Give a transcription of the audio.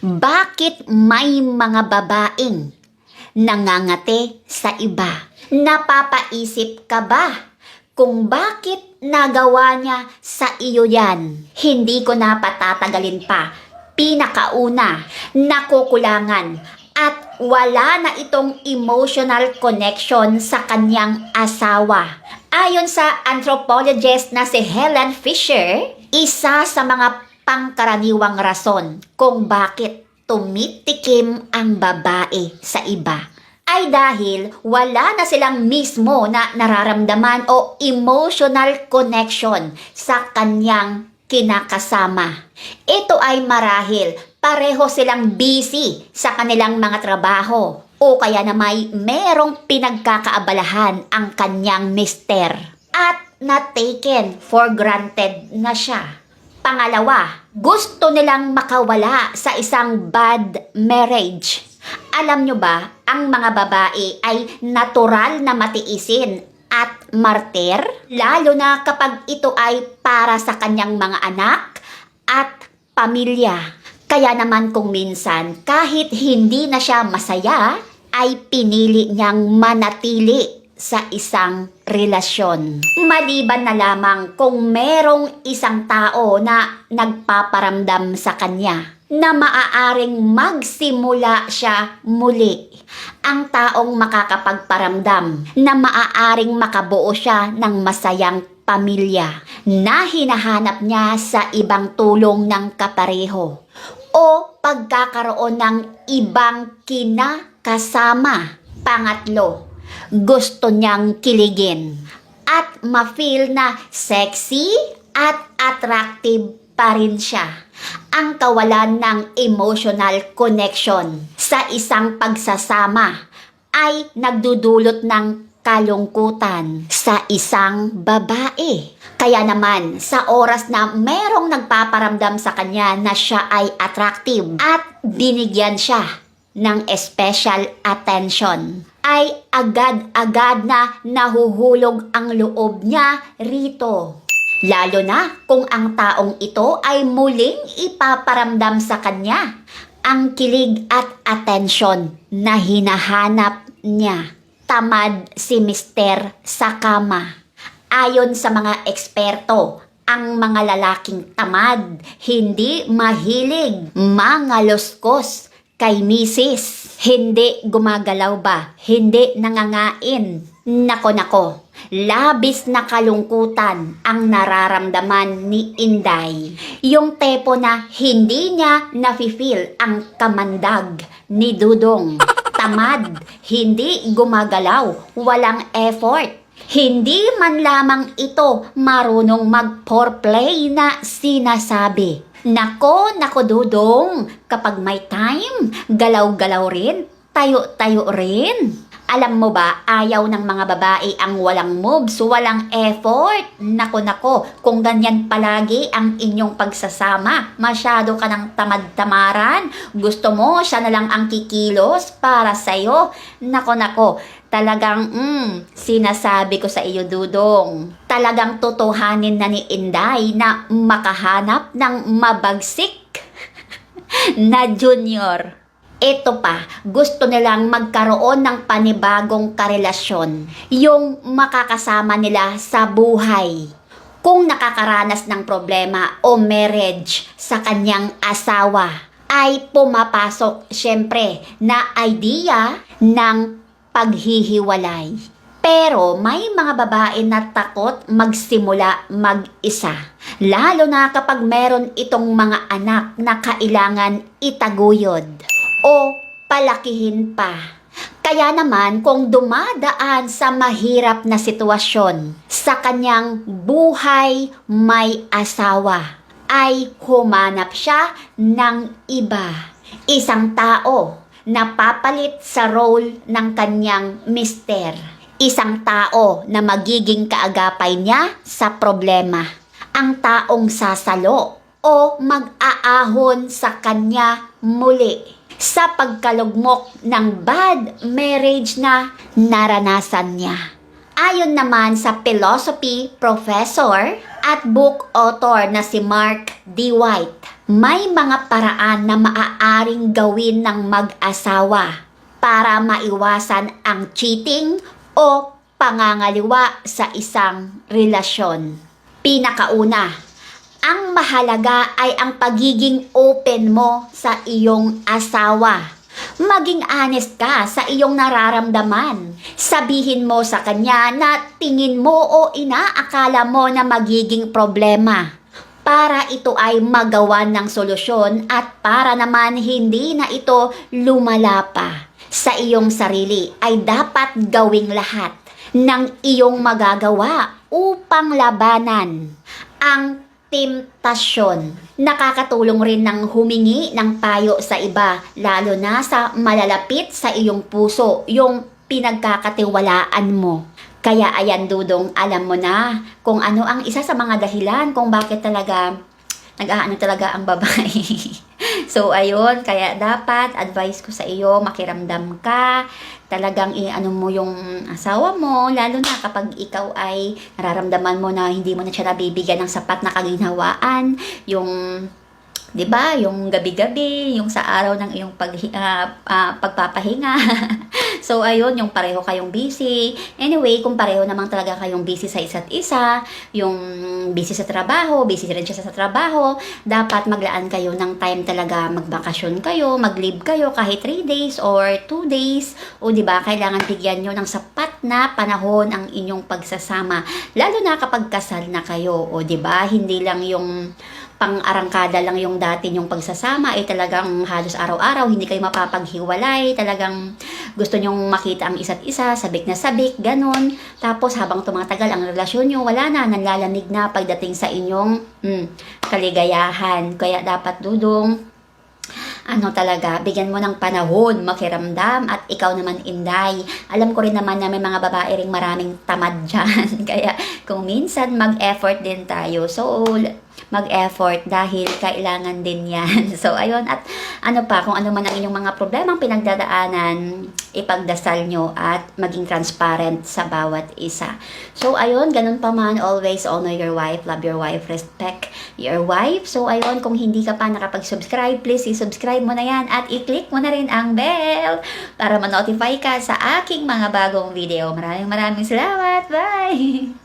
Bakit may mga babaeng nangangate sa iba? Napapaisip ka ba kung bakit nagawa niya sa iyo yan? Hindi ko na patatagalin pa. Pinakauna, nakukulangan at wala na itong emotional connection sa kanyang asawa. Ayon sa anthropologist na si Helen Fisher, isa sa mga pangkaraniwang rason kung bakit tumitikim ang babae sa iba ay dahil wala na silang mismo na nararamdaman o emotional connection sa kanyang kinakasama. Ito ay marahil pareho silang busy sa kanilang mga trabaho o kaya na may merong pinagkakaabalahan ang kanyang mister at na-taken for granted na siya. Pangalawa, gusto nilang makawala sa isang bad marriage. Alam nyo ba, ang mga babae ay natural na matiisin at martir, lalo na kapag ito ay para sa kanyang mga anak at pamilya. Kaya naman kung minsan, kahit hindi na siya masaya, ay pinili niyang manatili sa isang relasyon. Maliban na lamang kung merong isang tao na nagpaparamdam sa kanya na maaaring magsimula siya muli. Ang taong makakapagparamdam na maaaring makabuo siya ng masayang pamilya na hinahanap niya sa ibang tulong ng kapareho o pagkakaroon ng ibang kinakasama. Pangatlo, gusto niyang kiligin at ma-feel na sexy at attractive pa rin siya. Ang kawalan ng emotional connection sa isang pagsasama ay nagdudulot ng kalungkutan sa isang babae. Kaya naman, sa oras na merong nagpaparamdam sa kanya na siya ay attractive at binigyan siya ng special attention, ay agad-agad na nahuhulog ang loob niya rito. Lalo na kung ang taong ito ay muling ipaparamdam sa kanya ang kilig at atensyon na hinahanap niya. Tamad si Mister sa kama. Ayon sa mga eksperto, ang mga lalaking tamad, hindi mahilig, mga loskos kay misis. Hindi gumagalaw ba? Hindi nangangain. Nako nako, labis na kalungkutan ang nararamdaman ni Inday. Yung tepo na hindi niya nafe-feel ang kamandag ni Dudong. Tamad, hindi gumagalaw, walang effort. Hindi man lamang ito marunong mag-foreplay na sinasabi. Nako, nako dudong, kapag may time, galaw-galaw rin, tayo-tayo rin. Alam mo ba, ayaw ng mga babae ang walang moves, walang effort. Nako nako, kung ganyan palagi ang inyong pagsasama, masyado ka ng tamad-tamaran. Gusto mo siya na lang ang kikilos para sa'yo. Nako nako, talagang mm, sinasabi ko sa iyo dudong. Talagang totohanin na ni Inday na makahanap ng mabagsik na junior. Ito pa, gusto nilang magkaroon ng panibagong karelasyon, yung makakasama nila sa buhay. Kung nakakaranas ng problema o marriage sa kanyang asawa, ay pumapasok syempre na idea ng paghihiwalay. Pero may mga babae na takot magsimula mag-isa. Lalo na kapag meron itong mga anak na kailangan itaguyod o palakihin pa. Kaya naman kung dumadaan sa mahirap na sitwasyon sa kanyang buhay may asawa, ay humanap siya ng iba. Isang tao na papalit sa role ng kanyang mister. Isang tao na magiging kaagapay niya sa problema. Ang taong sasalo o mag-aahon sa kanya muli sa pagkalugmok ng bad marriage na naranasan niya. Ayon naman sa philosophy professor at book author na si Mark D. White, may mga paraan na maaaring gawin ng mag-asawa para maiwasan ang cheating o pangangaliwa sa isang relasyon. Pinakauna, ang mahalaga ay ang pagiging open mo sa iyong asawa. Maging honest ka sa iyong nararamdaman. Sabihin mo sa kanya na tingin mo o inaakala mo na magiging problema. Para ito ay magawa ng solusyon at para naman hindi na ito lumala pa sa iyong sarili ay dapat gawing lahat ng iyong magagawa upang labanan ang temptasyon. Nakakatulong rin ng humingi ng payo sa iba, lalo na sa malalapit sa iyong puso, yung pinagkakatiwalaan mo. Kaya ayan dudong, alam mo na kung ano ang isa sa mga dahilan kung bakit talaga nag-aano talaga ang babae. so ayun, kaya dapat advice ko sa iyo, makiramdam ka, talagang i-ano mo yung asawa mo, lalo na kapag ikaw ay nararamdaman mo na hindi mo na siya nabibigyan ng sapat na kaginhawaan, yung 'di ba? Yung gabi-gabi, yung sa araw ng iyong pag ah, ah, pagpapahinga. so ayun, yung pareho kayong busy. Anyway, kung pareho naman talaga kayong busy sa isa't isa, yung busy sa trabaho, busy rin siya sa trabaho, dapat maglaan kayo ng time talaga magbakasyon kayo, mag-leave kayo kahit 3 days or 2 days. O 'di ba? Kailangan bigyan niyo ng sapat na panahon ang inyong pagsasama. Lalo na kapag kasal na kayo, o 'di ba? Hindi lang yung pang-arangkada lang yung dati yung pagsasama ay talagang halos araw-araw hindi kayo mapapaghiwalay talagang gusto nyong makita ang isa't isa sabik na sabik ganon tapos habang tumatagal ang relasyon nyo wala na nanlalamig na pagdating sa inyong mm, kaligayahan kaya dapat dudong ano talaga, bigyan mo ng panahon, makiramdam, at ikaw naman, Inday. Alam ko rin naman na may mga babae ring maraming tamad dyan. Kaya kung minsan mag-effort din tayo. So, mag-effort dahil kailangan din yan. So, ayun. At ano pa, kung ano man ang inyong mga problemang pinagdadaanan, ipagdasal nyo at maging transparent sa bawat isa. So, ayun. Ganun pa man, always honor your wife, love your wife, respect your wife. So, ayun. Kung hindi ka pa nakapag-subscribe, please i-subscribe mo na yan at i-click mo na rin ang bell para ma-notify ka sa aking mga bagong video. Maraming maraming salamat. Bye!